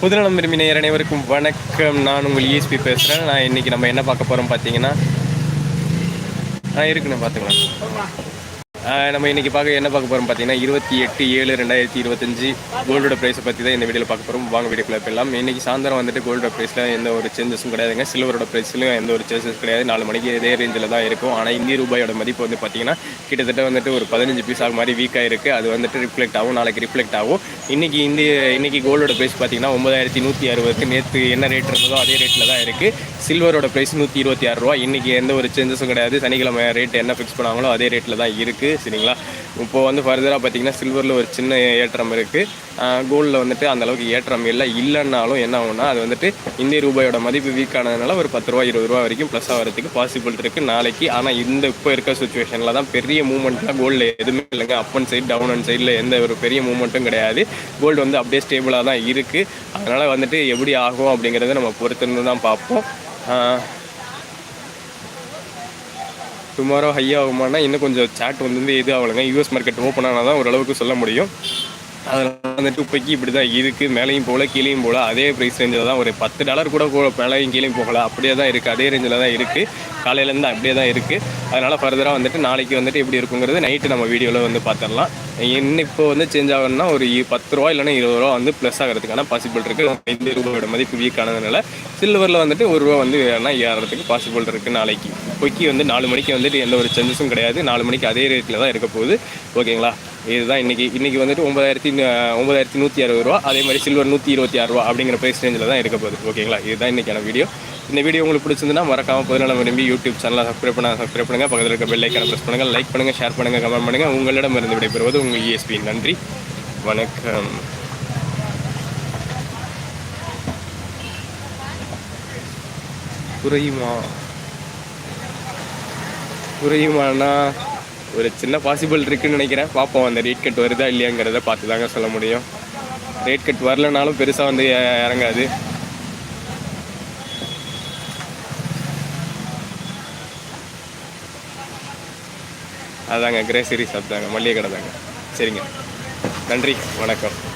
புதுநலம் விரும்பி அனைவருக்கும் வணக்கம். நான் உங்கள் இஎஸ்பி பேசுகிறேன் நான் இன்னைக்கு நம்ம என்ன பார்க்க போகிறோம் பார்த்தீங்கன்னா நான் இருக்குண்ணே பார்த்துக்கலாம். நம்ம இன்னைக்கு பார்க்க என்ன பார்க்க போகிறோம் பார்த்தீங்கன்னா இருபத்தி எட்டு ஏழு ரெண்டாயிரத்தி இருபத்தஞ்சு கோல்டோட ப்ரைஸை பற்றி தான் இந்த வீடியோவில் பார்க்க போகிறோம் வாங்க வீடியோக்குள்ள போயிடலாம். இன்னைக்கு சாயந்தரம் வந்துட்டு கோல்டோட ப்ரைஸில் எந்த ஒரு சேஞ்சஸும் கிடையாதுங்க. சில்வரோட ப்ரைஸ்லையும் எந்த ஒரு சேஞ்சஸ் கிடையாது. நாலு மணிக்கு இதே ரேஞ்சில் தான் இருக்கும். ஆனால் இந்திய ரூபாயோட மதிப்பு வந்து பார்த்தீங்கன்னா கிட்டத்தட்ட வந்துட்டு ஒரு பதினஞ்சு பீஸ் ஆக மாதிரி வீக்காக இருக்குது அது வந்துட்டு ரிஃப்ளெக்ட் ஆகும். நாளைக்கு ரிஃப்ளெக்ட் ஆகும். இன்னைக்கு இந்திய இன்னைக்கு கோல்டோட ப்ரைஸ் பார்த்தீங்கன்னா ஒன்பதாயிரத்தி நூற்றி அறுபதுக்கு நேற்று என்ன ரேட் இருந்ததோ அதே ரேட்டில் தான் இருக்குது சில்வரோட ப்ரைஸ் நூற்றி இருபத்தி ஆறு ரூபா இன்னைக்கு எந்த ஒரு சேஞ்சஸும் கிடையாது. சனிக்கிழமை ரேட் என்ன ஃபிக்ஸ் பண்ணாங்களோ அதே ரேட்டில் தான் இருக்குது சரிங்களா இப்போ வந்து ஃபர்தராக பார்த்தீங்கன்னா சில்வரில் ஒரு சின்ன ஏற்றம் இருக்குது கோல்டில் வந்துட்டு அந்த அளவுக்கு ஏற்றம் இல்லை. இல்லைன்னாலும் என்ன ஆகும்னா அது வந்துட்டு இந்திய ரூபாயோட மதிப்பு வீக் ஆனதுனால ஒரு பத்து ரூபா இருபது ரூபா வரைக்கும் ப்ளஸ் ஆகிறதுக்கு பாசிபிள் இருக்குது நாளைக்கு. ஆனால் இந்த இப்போ இருக்க சுச்சுவேஷனில் தான் பெரிய மூவ்மெண்ட்லாம் கோல்டில் எதுவுமே இல்லைங்க. Up and side down and சைடில் எந்த ஒரு பெரிய மூவ்மெண்ட்டும் கிடையாது. கோல்டு வந்து அப்படியே ஸ்டேபிளாக தான் இருக்குது அதனால் வந்துட்டு எப்படி ஆகும் அப்படிங்கிறத நம்ம பொறுத்திருந்து தான் பார்ப்போம். டுமாரோ ஹை ஆகுமானா இன்னும் கொஞ்சம் சாட் வந்து இது ஆகலைங்க. யூஎஸ் மார்க்கெட் ஓப்பன் ஆனால் தான் ஓரளவுக்கு சொல்ல முடியும். அதில் வந்துட்டு இப்போக்கி இப்படி தான் இருக்குது மேலேயும் போகல கீழேயும் போகல அதே ப்ரைஸ் ரேஞ்சில் தான் ஒரு பத்து டாலர் கூட மேலேயும் கீழேயும் போகல. அப்படியே தான் இருக்குது அதே ரேஞ்சில் தான் இருக்குது காலையிலேருந்து அப்படியே தான் இருக்குது அதனால் ஃபர்தராக வந்துட்டு நாளைக்கு வந்துட்டு எப்படி இருக்குங்கிறது நைட்டு நம்ம வீடியோவில் வந்து பார்த்துடலாம் இன்னும் இப்போ வந்து சேஞ்ச் ஆகணும்னா ஒரு பத்து ரூபா இல்லைன்னா இருபது ரூபா வந்து ப்ளஸ் ஆகிறதுக்கான பாசிபிள் இருக்குது ஐந்து ரூபாயோட மதிப்பு வீக் ஆனதுனால சில்வரில் வந்துட்டு ஒரு ரூபா வந்து வேணா ஏறதுக்கு பாசிபிள் இருக்குது நாளைக்கு. இப்போக்கி வந்து நாலு மணிக்கு வந்துட்டு எந்த ஒரு சேஞ்சஸும் கிடையாது. நாலு மணிக்கு அதே ரேட்டில் தான் இருக்க போகுது. ஓகேங்களா? இதுதான் இன்னைக்கு இன்றைக்கி வந்துட்டு ஒன்பதாயிரத்தி ஒன்பதாயிரத்தி நூற்றி அறுபது ரூபா அதே மாதிரி சில்வர் நூற்றி இருபத்தி ஆறு ரூபா அப்படிங்கிற ப்ரைஸ் ரேஞ்சில் தான் இருக்க போகுது. ஓகேங்களா? இதுதான் இன்றைக்கான வீடியோ இந்த வீடியோ உங்களுக்கு பிடிச்சிருந்தா மறக்காம பதினாலாம் விரும்பி யூடியூப் சேனலை சப்ஸ்கிரைப் பண்ண சப்ஸ்கிரைப் பண்ணுங்க. பக்கத்தில் இருக்க பெல் ஐக்கான ப்ரெஸ் பண்ணுங்க. லைக் பண்ணுங்க ஷேர் பண்ணுங்க கமெண்ட் பண்ணுங்க. உங்களிடம் இருந்து விடைபெறுவது உங்கள் இஎஸ்பி நன்றி. வணக்கம். குறையுமா? குறையுமானா? ஒரு சின்ன பாசிபிள் இருக்குன்னு நினைக்கிறேன். பார்ப்போம் அந்த ரேட் கட் வருதா இல்லையாங்கிறத பார்த்து தாங்க சொல்ல முடியும். ரேட் கட் வரலனாலும் பெருசாக வந்து இறங்காது. அதாங்க கிரேசரி ஷாப் தாங்க மளிகை கடை தாங்க. சரிங்க. நன்றி வணக்கம்.